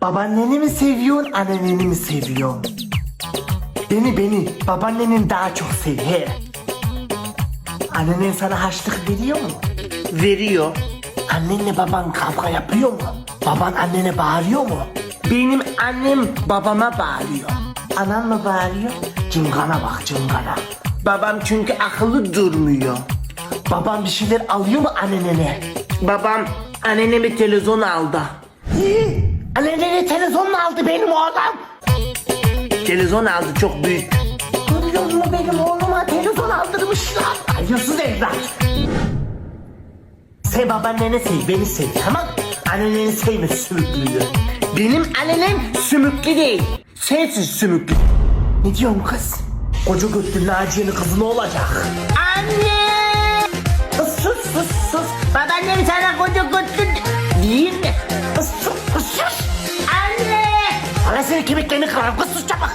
Babaanneni mi seviyorsun, anneni mi seviyorsun? Beni beni, babaannenin daha çok sev. He. Annen sana harçlık veriyor mu? Veriyor. Annenle baban kavga yapıyor mu? Baban annene bağırıyor mu? Benim annem babama bağırıyor. Anan mı bağırıyor? Cıngana bak cıngana. Babam çünkü akıllı durmuyor. Babam bir şeyler alıyor mu annene? Babam annene bir televizyon aldı. İyi. Annene televizyon aldı benim oğlum. Televizyon aldı çok büyük. Görüyor musun benim oğluma televizyon aldırmışlar. Hayırsız evlat. Sen babaanneni sev, beni sev tamam Anneni sevme sümüklüyü. Benim annenem sümüklü değil. Sensin sümüklü. Ne diyorsun kız? Koca götlü Naciye'nin kızı ne olacak? Anne! Kız sus sus sus. Babaannem sana koca götlü Anasının kemiklerini kırarım kız sus çabuk.